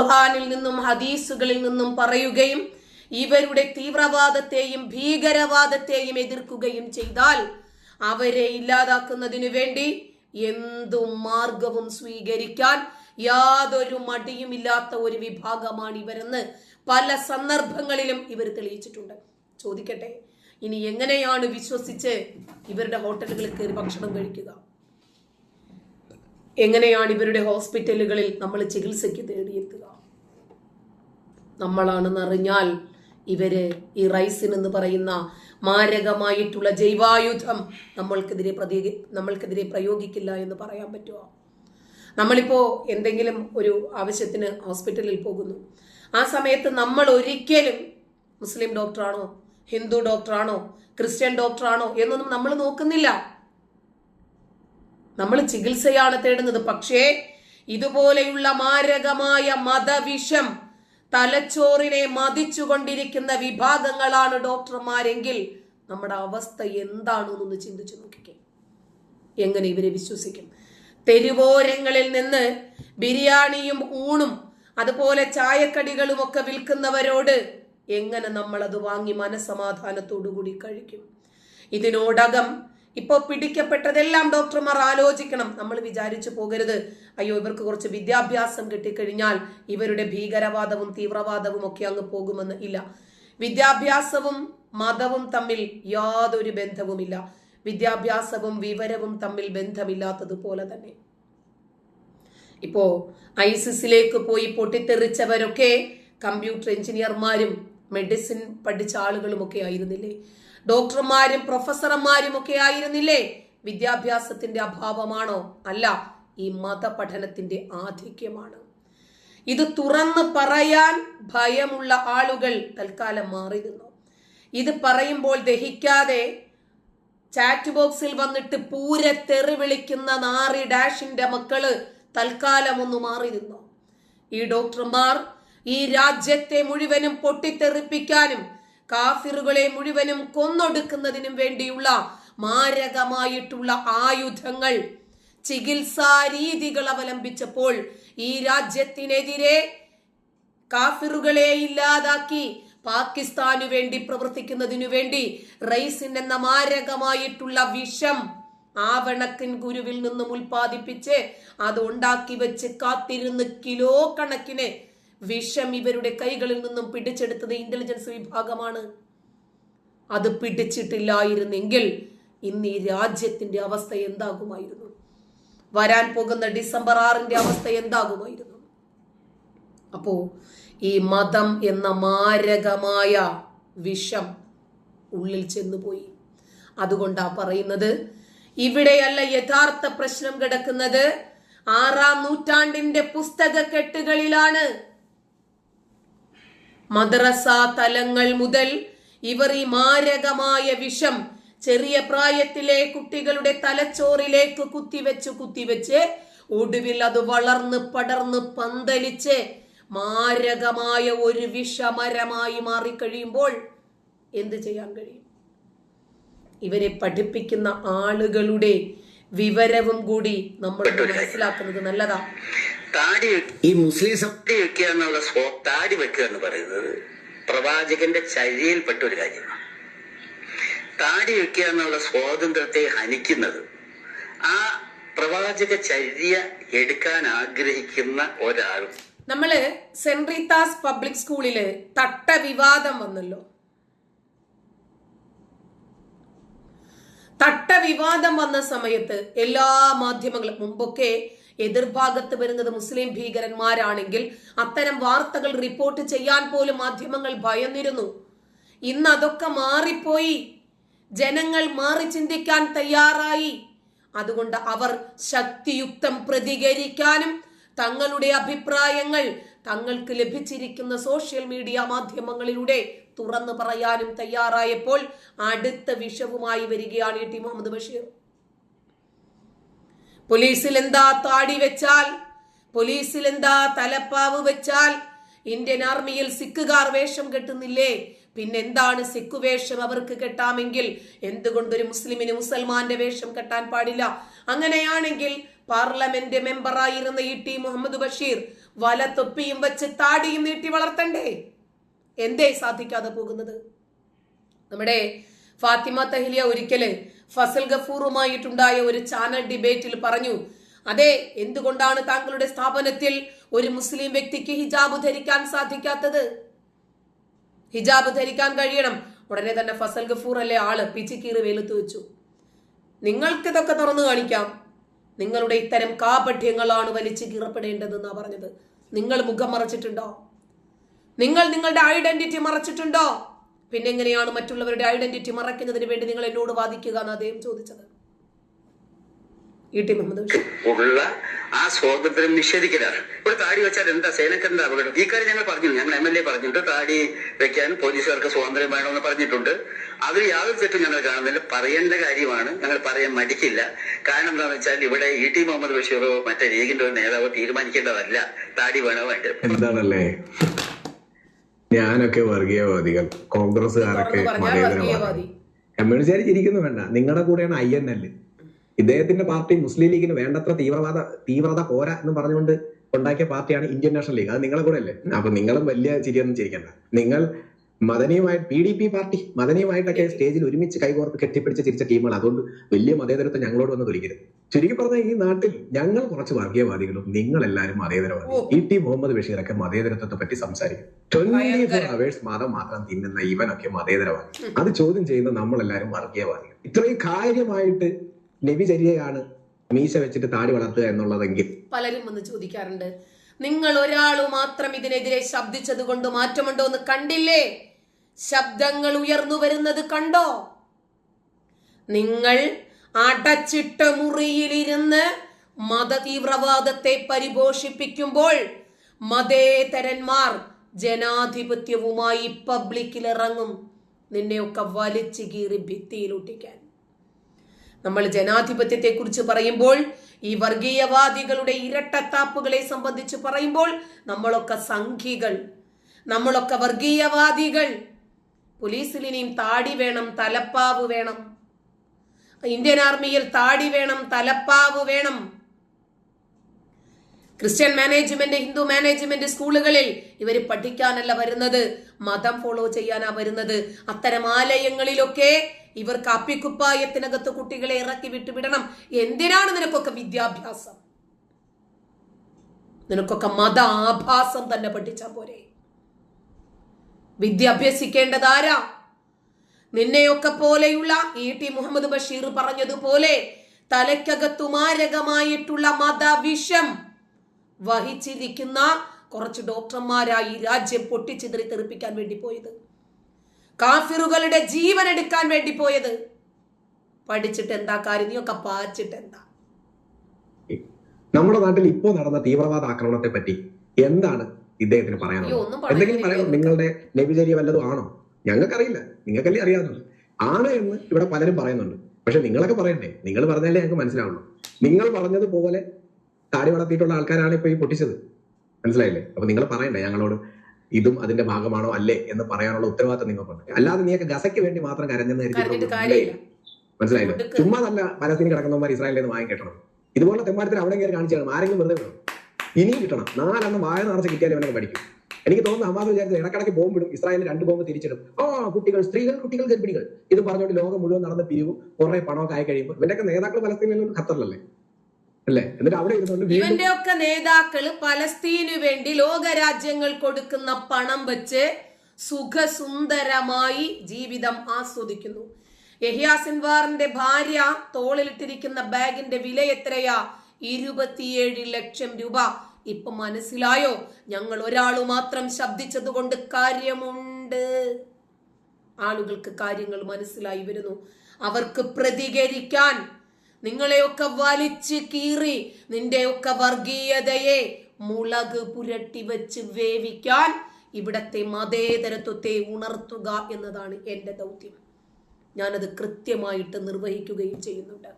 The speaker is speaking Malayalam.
ഖുർആനിൽ നിന്നും ഹദീസുകളിൽ നിന്നും പറയുകയും ഇവരുടെ തീവ്രവാദത്തെയും ഭീകരവാദത്തെയും എതിർക്കുകയും ചെയ്താൽ അവരെ ഇല്ലാതാക്കുന്നതിനു വേണ്ടി എന്തു മാർഗവും സ്വീകരിക്കാൻ യാതൊരു മടിയുമില്ലാത്ത ഒരു വിഭാഗമാണ് ഇവരെന്ന് പല സന്ദർഭങ്ങളിലും ഇവർ തെളിയിച്ചിട്ടുണ്ട്. ചോദിക്കട്ടെ ഇനി എങ്ങനെയാണ് വിശ്വസിച്ച് ഇവരുടെ ഹോട്ടലുകളിൽ കയറി ഭക്ഷണം കഴിക്കുക? എങ്ങനെയാണ് ഇവരുടെ ഹോസ്പിറ്റലുകളിൽ നമ്മൾ ചികിത്സയ്ക്ക് തേടിയെത്തുക? നമ്മളാണെന്നറിഞ്ഞാൽ ഇവർ ഈ റൈസിൻ എന്ന് പറയുന്ന മാരകമായിട്ടുള്ള ജൈവായുധം നമ്മൾക്കെതിരെ പ്രതി നമ്മൾക്കെതിരെ പ്രയോഗിക്കില്ല എന്ന് പറയാൻ പറ്റുമോ നമ്മളിപ്പോ എന്തെങ്കിലും ഒരു ആവശ്യത്തിന് ഹോസ്പിറ്റലിൽ പോകുന്നു. ആ സമയത്ത് നമ്മൾ ഒരിക്കലും മുസ്ലിം ഡോക്ടറാണോ ഹിന്ദു ഡോക്ടറാണോ ക്രിസ്ത്യൻ ഡോക്ടറാണോ എന്നൊന്നും നമ്മൾ നോക്കുന്നില്ല. നമ്മൾ ചികിത്സയാണ് തേടുന്നത്. പക്ഷേ ഇതുപോലെയുള്ള മാരകമായ മതവിഷം തലച്ചോറിനെ മതിച്ചുകൊണ്ടിരിക്കുന്ന വിഭാഗങ്ങളാണ് ഡോക്ടർമാരെങ്കിൽ നമ്മുടെ അവസ്ഥ എന്താണെന്നൊന്ന് ചിന്തിച്ചു നോക്കിക്കേ. എങ്ങനെ ഇവരെ വിശ്വസിക്കും? തെരുവോരങ്ങളിൽ നിന്ന് ബിരിയാണിയും ഊണും അതുപോലെ ചായക്കടികളും ഒക്കെ വിൽക്കുന്നവരോട് എങ്ങനെ നമ്മൾ അത് വാങ്ങി മനസമാധാനത്തോടു കൂടി കഴിക്കും? ഇതിനോടകം ഇപ്പോൾ പിടിക്കപ്പെട്ടതെല്ലാം ഡോക്ടർമാർ ആലോചിക്കണം. നമ്മൾ വിചാരിച്ചു പോകരുത്. അയ്യോ ഇവർക്ക് കുറച്ച് വിദ്യാഭ്യാസം കിട്ടിക്കഴിഞ്ഞാൽ ഇവരുടെ ഭീകരവാദവും തീവ്രവാദവും ഒക്കെ അങ്ങ് പോകുമെന്ന് ഇല്ല. വിദ്യാഭ്യാസവും മതവും തമ്മിൽ യാതൊരു ബന്ധവുമില്ല. വിദ്യാഭ്യാസവും വിവരവും തമ്മിൽ ബന്ധമില്ലാത്തതുപോലെ തന്നെ. ഇപ്പോ ഐസിസിലേക്ക് പോയി പൊട്ടിത്തെറിച്ചവരൊക്കെ കമ്പ്യൂട്ടർ എഞ്ചിനീയർമാരും മെഡിസിൻ പഠിച്ച ആളുകളും ഒക്കെ ആയിരുന്നില്ലേ? ഡോക്ടർമാരും പ്രൊഫസർമാരും ഒക്കെ ആയിരുന്നില്ലേ? വിദ്യാഭ്യാസത്തിന്റെ അഭാവമാണോ? അല്ല ഈ മതപഠനത്തിന്റെ ആധിക്യമാണ്. ഇത് തുറന്ന് പറയാൻ ഭയമുള്ള ആളുകൾ തൽക്കാലം മാറി നിന്നു. ഇത് പറയുമ്പോൾ ദഹിക്കാതെ ചാറ്റ് ബോക്സിൽ വന്നിട്ട് പൂര തെറി വിളിക്കുന്ന നാറി ഡാഷിന്റെ മക്കൾ തൽക്കാലം ഒന്ന് മാറി നിന്നു. ഈ ഡോക്ടർമാർ ഈ രാജ്യത്തെ മുഴുവനും പൊട്ടിത്തെറിപ്പിക്കാനും കാഫിറുകളെ മുഴുവനും കൊന്നൊടുക്കുന്നതിനും വേണ്ടിയുള്ള മാരകമായിട്ടുള്ള ആയുധങ്ങൾ ചികിത്സാ രീതികൾ അവലംബിച്ചപ്പോൾ ഈ രാജ്യത്തിനെതിരെ കാഫിറുകളെ ഇല്ലാതാക്കി പാകിസ്ഥാനു വേണ്ടി പ്രവർത്തിക്കുന്നതിനു വേണ്ടി റൈസിൻ എന്ന മാരകമായിട്ടുള്ള വിഷം ആവണക്കിൻ ഗുരുവിൽ നിന്നും ഉൽപ്പാദിപ്പിച്ച് അത് ഉണ്ടാക്കി വെച്ച് കാത്തിരുന്ന് കിലോ കണക്കിന് വിഷം ഇവരുടെ കൈകളിൽ നിന്നും പിടിച്ചെടുത്തത് ഇന്റലിജൻസ് വിഭാഗമാണ്. അത് പിടിച്ചിട്ടില്ലായിരുന്നെങ്കിൽ ഇന്ന് ഈ രാജ്യത്തിന്റെ അവസ്ഥ എന്താകുമായിരുന്നു? വരാൻ പോകുന്ന ഡിസംബർ ആറിന്റെ അവസ്ഥ എന്താകുമായിരുന്നു? അപ്പോ ഈ മതം എന്ന മാരകമായ വിഷം ഉള്ളിൽ ചെന്നുപോയി. അതുകൊണ്ടാ പറയുന്നത് ഇവിടെയല്ല യഥാർത്ഥ പ്രശ്നം കിടക്കുന്നത്. ആറാം നൂറ്റാണ്ടിന്റെ പുസ്തക കെട്ടുകളിലാണ് മദ്രസ തലങ്ങൾ മുതൽ ഇവർ ഈ മാരകമായ വിഷം ചെറിയ പ്രായത്തിലെ കുട്ടികളുടെ തലച്ചോറിലേക്ക് കുത്തിവെച്ച് കുത്തിവെച്ച് ഒടുവിൽ അത് വളർന്ന് പടർന്ന് പന്തലിച്ച് മാരകമായ ഒരു വിഷമരമായി മാറിക്കഴിയുമ്പോൾ എന്ത് ചെയ്യാൻ കഴിയും? ഇവരെ പഠിപ്പിക്കുന്ന ആളുകളുടെ വിവരവും കൂടി നമ്മൾ മനസ്സിലാക്കുന്നത് നല്ലതാ. താടി ഈ മുസ്ലിം സമൃദ്ധി താടി വെക്കുക എന്നുള്ള സ്വ- താടി വെക്കുക എന്ന് പറയുന്നത് പ്രവാചകന്റെ ചര്യയിൽപ്പെട്ട ഒരു കാര്യമാണ്. താടി വെക്കുക എന്നുള്ള സ്വാതന്ത്ര്യത്തെ ഹനിക്കുന്നത് ആ പ്രവാചക ചര്യ എടുക്കാൻ ആഗ്രഹിക്കുന്ന ഒരാളും. നമ്മൾ സെന്റ് റീത്താസ് പബ്ലിക് സ്കൂളിൽ തട്ട വിവാദം വന്നല്ലോ. തട്ട വിവാദം വന്ന സമയത്ത് എല്ലാ മാധ്യമങ്ങളും മുമ്പൊക്കെ എതിർഭാഗത്ത് വരുന്നത് മുസ്ലിം ഭീകരന്മാരാണെങ്കിൽ അത്തരം വാർത്തകൾ റിപ്പോർട്ട് ചെയ്യാൻ പോലും മാധ്യമങ്ങൾ ഭയന്നിരുന്നു. ഇന്ന് അതൊക്കെ മാറിപ്പോയി. ജനങ്ങൾ മാറി ചിന്തിക്കാൻ തയ്യാറായി. അതുകൊണ്ട് അവർ ശക്തിയുക്തം പ്രതികരിക്കാനും തങ്ങളുടെ അഭിപ്രായങ്ങൾ തങ്ങൾക്ക് ലഭിച്ചിരിക്കുന്ന സോഷ്യൽ മീഡിയ മാധ്യമങ്ങളിലൂടെ തുറന്നു പറയാനും തയ്യാറായപ്പോൾ അടുത്ത വിഷവുമായി വരികയാണ് ടി മുഹമ്മദ് ബഷീർ. പോലീസിൽ എന്താ താടി വെച്ചാൽ? പോലീസിൽ എന്താ തലപ്പാവ് വെച്ചാൽ? ഇന്ത്യൻ ആർമിയിൽ സിഖുകാർ വേഷം കെട്ടുന്നില്ലേ? പിന്നെന്താണ് സിഖു വേഷം അവർക്ക് കെട്ടാമെങ്കിൽ? എന്തുകൊണ്ടൊരു മുസ്ലിമിന് മുസൽമാന്റെ വേഷം കെട്ടാൻ പാടില്ല? അങ്ങനെയാണെങ്കിൽ പാർലമെന്റ് മെമ്പറായിരുന്ന ഇ ടി മുഹമ്മദ് ബഷീർ വല തൊപ്പിയും വെച്ച് താടിയും നീട്ടി വളർത്തണ്ടേ? എന്തേ സാധിക്കാതെ പോകുന്നത്? നമ്മുടെ ഫാത്തിമ തഹ്ലിയ ഒരിക്കൽ ഫസൽ ഗഫൂറുമായിട്ടുണ്ടായ ഒരു ചാനൽ ഡിബേറ്റിൽ പറഞ്ഞു അതെ എന്തുകൊണ്ടാണ് താങ്കളുടെ സ്ഥാപനത്തിൽ ഒരു മുസ്ലിം വ്യക്തിക്ക് ഹിജാബ് ധരിക്കാൻ സാധിക്കാത്തത്? ഹിജാബ് ധരിക്കാൻ കഴിയണം. ഉടനെ തന്നെ ഫസൽ ഗഫൂർ അല്ലെ ആൾ പിച്ചിക്കീറ് വെളുത്തു വെച്ചു. നിങ്ങൾക്ക് ഇതൊക്കെ തുറന്നു കാണിക്കാം. നിങ്ങളുടെ ഇത്തരം കാപഠ്യങ്ങളാണ് വലിച്ചു കീറപ്പെടേണ്ടതെന്നാ പറഞ്ഞത്. നിങ്ങൾ മുഖം മറച്ചിട്ടുണ്ടോ? നിങ്ങൾ നിങ്ങളുടെ ഐഡന്റിറ്റി മറച്ചിട്ടുണ്ടോ? പിന്നെ എങ്ങനെയാണ് മറ്റുള്ളവരുടെ ഐഡന്റിറ്റി മറയ്ക്കുന്നതിന് വേണ്ടി നിങ്ങൾ എന്നോട് വാദിക്കുക എന്ന് അദ്ദേഹം ചോദിച്ചത്? ഉള്ള ആ സ്വാതന്ത്ര്യം നിഷേധിക്കലാണ്. ഒരു താടി വെച്ചാൽ എന്താ? സേനക്കെന്താ അപകടം. ഈ കാര്യം ഞങ്ങൾ പറഞ്ഞു. ഞങ്ങൾ എം എൽ എ പറഞ്ഞിട്ടുണ്ട്. താടി വെക്കാൻ പോലീസുകാർക്ക് സ്വാതന്ത്ര്യം വേണമെന്ന് പറഞ്ഞിട്ടുണ്ട്. അതിൽ യാതൊരു തെറ്റും ഞങ്ങൾ കാണുന്നില്ല. പറയേണ്ട കാര്യമാണ്. ഞങ്ങൾ പറയാൻ മടിക്കില്ല. കാരണം എന്താണെന്ന് വെച്ചാൽ ഇവിടെ ഇ ടി മുഹമ്മദ് ബഷീറോ മറ്റേ ലീഗിന്റെ ഒരു നേതാവോ തീരുമാനിക്കേണ്ടതല്ല. താടി വേണോ വേണ്ടത് എന്താണല്ലേ? ഞാനൊക്കെ വർഗീയവാദികൾ. കോൺഗ്രസ്സുകാരൊക്കെ കമ്മ്യൂണിസ്റ്റുകാർ ചിരിക്കുന്നു വേണ്ട. നിങ്ങളുടെ കൂടെയാണ് ഐ എൻ എൽ ഇദ്ദേഹത്തിന്റെ പാർട്ടി മുസ്ലിം ലീഗിന് വേണ്ടത്ര തീവ്രവാദ തീവ്രത പോരാ എന്ന് പറഞ്ഞുകൊണ്ട് ഉണ്ടാക്കിയ പാർട്ടിയാണ് ഇന്ത്യൻ നാഷണൽ ലീഗ്. അത് നിങ്ങളെ കൂടെ അല്ലേ അപ്പൊ നിങ്ങളും വലിയ ചിരിയൊന്നും ചിരിക്കണ്ട. നിങ്ങൾ മദനിയുമായി പി ഡി പി പാർട്ടി മദനിയുമായിട്ടൊക്കെ സ്റ്റേജിൽ ഒരുമിച്ച് കൈകോർത്ത് കെട്ടിപ്പിടിച്ച് ചിരിച്ച ടീമുകൾ. അതുകൊണ്ട് വലിയ മതേതരത്വം ഞങ്ങളോട് വന്ന് തുടങ്ങിയത് ചുരുക്കി പറഞ്ഞ ഈ നാട്ടിൽ ഞങ്ങൾ കുറച്ച് വർഗീയവാദികളും നിങ്ങൾ എല്ലാവരും മതേതരവാദി. ഓ. ഇ ടി മുഹമ്മദ് ബഷീറൊക്കെ മതേതരത്വത്തെ പറ്റി സംസാരിക്കും. Twenty four. അവേഴ്സ് മതം മാത്രം തിന്നുന്ന ഇവനൊക്കെ മതേതരവാദി. അത് ചോദ്യം ചെയ്യുന്ന നമ്മളെല്ലാവരും വർഗീയവാദികൾ. ഇത്രയും കാര്യമായിട്ട് നബിചര്യയാണ് മീശ വെച്ചിട്ട് താടി വളർത്തുക എന്നുള്ളതെങ്കിൽ പലരും വന്ന് ചോദിക്കാറുണ്ട്. നിങ്ങൾ ഒരാൾ മാത്രം ഇതിനെതിരെ ശബ്ദിച്ചത് കൊണ്ട് മാറ്റമുണ്ടോ എന്ന് കണ്ടില്ലേ? ശബ്ദങ്ങൾ ഉയർന്നു വരുന്നത് കണ്ടോ? നിങ്ങൾ അടച്ചിട്ട മുറിയിലിരുന്ന് മതതീവ്രവാദത്തെ പരിപോഷിപ്പിക്കുമ്പോൾ മതേതരന്മാർ ജനാധിപത്യവുമായി പബ്ലിക്കിൽ ഇറങ്ങും. നിന്നെയൊക്കെ വലിച്ചു കീറി ഭിത്തിയിലൊട്ടിക്കാൻ. നമ്മൾ ജനാധിപത്യത്തെ കുറിച്ച് പറയുമ്പോൾ ഈ വർഗീയവാദികളുടെ ഇരട്ടത്താപ്പുകളെ സംബന്ധിച്ച് പറയുമ്പോൾ നമ്മളൊക്കെ സംഘികൾ നമ്മളൊക്കെ വർഗീയവാദികൾ. പോലീസിൽ ഇനിയും താടി വേണം തലപ്പാവ് വേണം. ഇന്ത്യൻ ആർമിയിൽ താടി വേണം തലപ്പാവ് വേണം. ക്രിസ്ത്യൻ മാനേജ്മെന്റ് ഹിന്ദു മാനേജ്മെന്റ് സ്കൂളുകളിൽ ഇവർ പഠിക്കാനല്ല വരുന്നത്. മതം ഫോളോ ചെയ്യാനാ വരുന്നത്. അത്തരം ആലയങ്ങളിലൊക്കെ ഇവർക്ക് അപ്പിക്കുപ്പായത്തിനകത്ത് കുട്ടികളെ ഇറക്കി വിട്ടുവിടണം എന്തിനാണ് നിനക്കൊക്കെ വിദ്യാഭ്യാസം? നിനക്കൊക്കെ മത ആഭാസം തന്നെ പഠിച്ചാൽ പോരെ. വിദ്യ അഭ്യസിക്കേണ്ടതാരാ നിന്നെയൊക്കെ പോലെയുള്ള ഇ ടി മുഹമ്മദ് ബഷീർ പറഞ്ഞതുപോലെ തലയ്ക്കകത്തു മാരകമായിട്ടുള്ള മതവിഷം വഹിച്ചിരിക്കുന്ന കുറച്ച് ഡോക്ടർമാരായി രാജ്യം പൊട്ടിച്ചിതറി തെറിപ്പിക്കാൻ വേണ്ടി പോയത്. കാഫിറുകളുടെ ജീവൻ എടുക്കാൻ വേണ്ടി പോയത്. പഠിച്ചിട്ട് എന്താ കാര്യം? നീയൊക്കെ പാച്ചിട്ട് എന്താ? നമ്മുടെ നാട്ടിൽ ഇപ്പോൾ നടന്ന തീവ്രവാദ ആക്രമണത്തെ പറ്റി എന്താണ് ഇദ്ദേഹത്തിന് പറയാനുള്ളത്. എന്തെങ്കിലും പറയണം നിങ്ങളുടെ നബിചര്യ വല്ലതും ആണോ? ഞങ്ങൾക്കറിയില്ല. നിങ്ങൾക്കല്ലേ അറിയാവുന്നത്? ആണ് എന്ന് ഇവിടെ പലരും പറയുന്നുണ്ട്. പക്ഷെ നിങ്ങളൊക്കെ പറയണ്ടേ നിങ്ങൾ പറഞ്ഞാലേ ഞങ്ങൾക്ക് മനസ്സിലാവുള്ളൂ. നിങ്ങൾ പറഞ്ഞതുപോലെ താടി വളർത്തിയിട്ടുള്ള ആൾക്കാരാണ് ഇപ്പൊ ഈ പൊട്ടിച്ചത്. മനസ്സിലായില്ലേ? അപ്പൊ നിങ്ങൾ പറയണ്ടേ ഞങ്ങളോട് ഇതും അതിന്റെ ഭാഗമാണോ അല്ലേ എന്ന് പറയാനുള്ള ഉത്തരവാദിത്തം നിങ്ങൾക്കുണ്ട് അല്ലാതെ നീയൊക്കെ ഗസയ്ക്ക് വേണ്ടി മാത്രം കരഞ്ഞെന്ന്. മനസ്സിലായില്ലേ? ചുമ്മാ നല്ല പലസ്തീനി കിടക്കുന്നവന്മാർ ഇസ്രായേലിൽ നിന്ന് വാങ്ങി കിട്ടണം. ഇതുപോലെ തെമ്മാരത്തിൽ അവിടെ കയറി കാണിച്ചാണ് ആരെങ്കിലും വെറുതെ വിടണം. ഇനിയും കിട്ടണം. നാലെണ്ണം വായ നിറച്ച് കിട്ടിയാലും ഇവനൊക്കെ പഠിക്കും. എനിക്ക് തോന്നുന്നു ഹമാസ് വിചാരിച്ചത് ഇടക്കിടയ്ക്ക് ബോംബ് ഇടും. ഇസ്രായേലിൽ രണ്ട് ബോംബ് തിരിച്ചിടും. ആ കുട്ടികൾ സ്ത്രീകൾ കുട്ടികൾ ഗർഭിണികൾ. ഇത് പറഞ്ഞുകൊണ്ട് ലോകം മുഴുവൻ നടന്ന് പിരിവും കുറെ പണമൊക്കെ ആയി കഴിയുമ്പോൾ ഇവരൊക്കെ നേതാക്കൾ പലസ്തീനിലും ഖത്തറിലല്ലേ? അല്ലേ? എന്നിട്ട് അവിടെ ഇരുന്നുകൊണ്ട് ഇവന്റെ ഒക്കെ നേതാക്കൾ പലസ്തീനു വേണ്ടി ലോകരാജ്യങ്ങൾ കൊടുക്കുന്ന പണം വെച്ച് സുഖസുന്ദരമായി ജീവിതം ആസ്വദിക്കുന്നു. യഹിയ സിൻവാറിന്റെ ഭാര്യ തോളിലിട്ടിരിക്കുന്ന ബാഗിന്റെ വില എത്രയാ? ഇരുപത്തിയേഴ് ലക്ഷം രൂപ. ഇപ്പൊ മനസ്സിലായോ? ഞങ്ങൾ ഒരാളു മാത്രം ശബ്ദിച്ചത് കൊണ്ട് കാര്യമുണ്ട്. ആളുകൾക്ക് കാര്യങ്ങൾ മനസ്സിലായി വരുന്നു. അവർക്ക് പ്രതികരിക്കാൻ നിങ്ങളെയൊക്കെ വലിച്ച് കീറി നിന്റെയൊക്കെ വർഗീയതയെ മുളക് പുരട്ടി വെച്ച് വേവിക്കാൻ ഇവിടത്തെ മതേതരത്വത്തെ ഉണർത്തുക എന്നതാണ് എന്റെ ദൗത്യം. ഞാനത് കൃത്യമായിട്ട് നിർവഹിക്കുകയും ചെയ്യുന്നുണ്ട്.